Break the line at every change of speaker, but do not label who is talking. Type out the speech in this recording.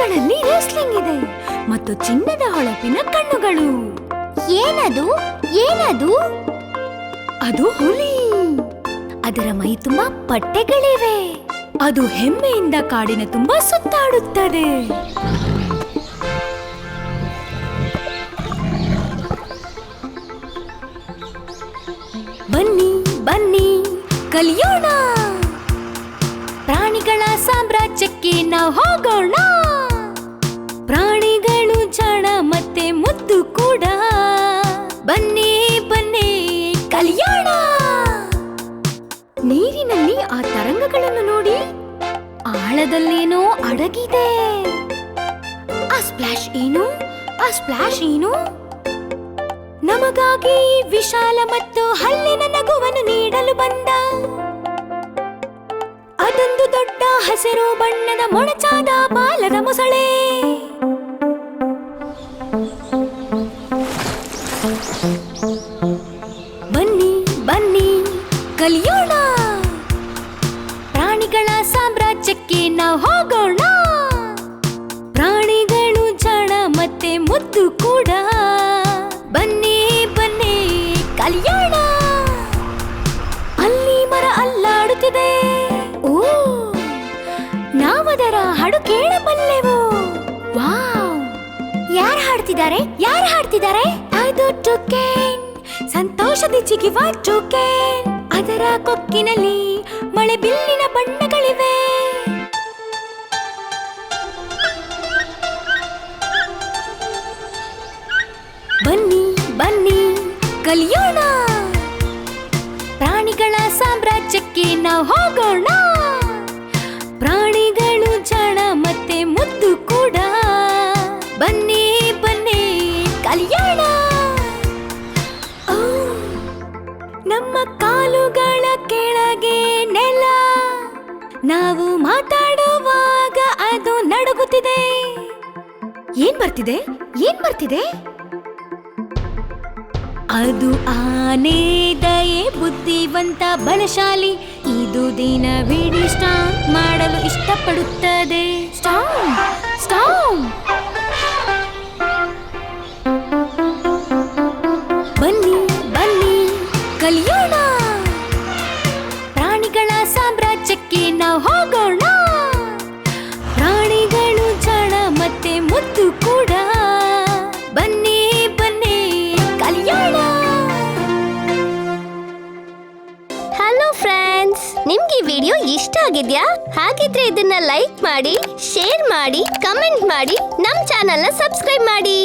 ಎಲೆಗಳಲ್ಲಿ ರೆಸ್ಲಿಂಗ್ ಇದೆ ಮತ್ತು ಚಿನ್ನದ ಹೊಳಪಿನ ಕಣ್ಣುಗಳು. ಏನದು? ಏನದು? ಅದು ಹುಲಿ. ಅದರ ಮೈ ತುಂಬಾ ಪಟ್ಟೆಗಳಿವೆ ಅದು ಹೆಮ್ಮೆಯಿಂದ ಕಾಡಿನ ತುಂಬಾ ಸುತ್ತಾಡುತ್ತದೆ. ಬನ್ನಿ ಬನ್ನಿ ಕಲಿಯೋಣ. ಪ್ರಾಣಿಗಳ ಸಾಮ್ರಾಜ್ಯಕ್ಕೆ ನಾವು ಹೋಗೋಣ. ಆಳದಲ್ಲೇನೋ ಅಡಗಿದೆ. ಆ ಸ್ಪ್ಲಾಶ್ ಏನು? ಆ ಸ್ಪ್ಲಾಶ್ ಏನು? ನಮಗಾಗಿ ವಿಶಾಲ ಮತ್ತು ಹಲ್ಲಿನ ನಗುವನ್ನು ನೀಡಲು ಬಂದ. ಅದೊಂದು ದೊಡ್ಡ ಹಸಿರು ಬಣ್ಣದ ಮೊಣಚಾದ ಬಾಲದ ಮೊಸಳೆ. ಬನ್ನಿ ಬನ್ನಿ, ಕಲಿಯೋಣ. ಪ್ರಾಣಿಗಳ ಸಾಮ್ರಾಜ್ಯಕ್ಕೆ ನಾವು ಹೋಗೋಣ. ಪ್ರಾಣಿಗಳು ಜಾಣ ಮತ್ತೆ ಮುದ್ದು ಕೂಡ. ಬನ್ನಿ ಬನ್ನಿ, ಕಲ್ಯಾಣ. ಅಲ್ಲಿ ಮರ ಅಲ್ಲಾಡುತ್ತಿದೆ. ಓ, ನಾವದರ ಹಾಡು ಕೇಳಬಲ್ಲೆವು. ವಾವ್. ಯಾರು ಹಾಡ್ತಿದ್ದಾರೆ? ಯಾರು ಹಾಡ್ತಿದ್ದಾರೆ? ಅದು ಟುಕೇನ್. ಸಂತೋಷದ ಚಿಗಿವ ಟುಕೇನ್. ಅದರ ಕೊಕ್ಕಿನಲ್ಲಿ ಮಳೆ ಬಿಲ್ಲಿನ ಬಣ್ಣಗಳಿವೆ. ಕಲಿಯೋಣ. ಪ್ರಾಣಿಗಳ ಸಾಮ್ರಾಜ್ಯಕ್ಕೆ ನಾವು ಹೋಗೋಣ. ಪ್ರಾಣಿಗಳು ಜಣ ಮತ್ತೆ ಮುದ್ದು ಕೂಡ. ಬನ್ನಿ ಬನ್ನಿ, ಕಲಿಯೋಣ. ನಮ್ಮ ಕಾಲುಗಳ ಕೆಳಗೆ ನೆಲ. ನಾವು ಮಾತಾಡುವಾಗ ಅದು ನಡುಗುತ್ತಿದೆ. ಏನ್ ಬರ್ತಿದೆ? ಏನ್ ಬರ್ತಿದೆ? ಅದು ಆನೆ ದಯೆ ಬುದ್ಧಿವಂತ ಬಲಶಾಲಿ. ಇದು ದಿನವಿಡೀ ಸ್ಟಾಂಗ್ ಮಾಡಲು ಇಷ್ಟಪಡುತ್ತದೆ
ಆಗಿದ್ಯಾ ಹಾಗಿದ್ರೆ ಇದನ್ನ ಲೈಕ್ ಮಾಡಿ ಶೇರ್ ಮಾಡಿ ಕಮೆಂಟ್ ಮಾಡಿ ನಮ್ ಚಾನೆಲ್ನ ಸಬ್ಸ್ಕ್ರೈಬ್ ಮಾಡಿ.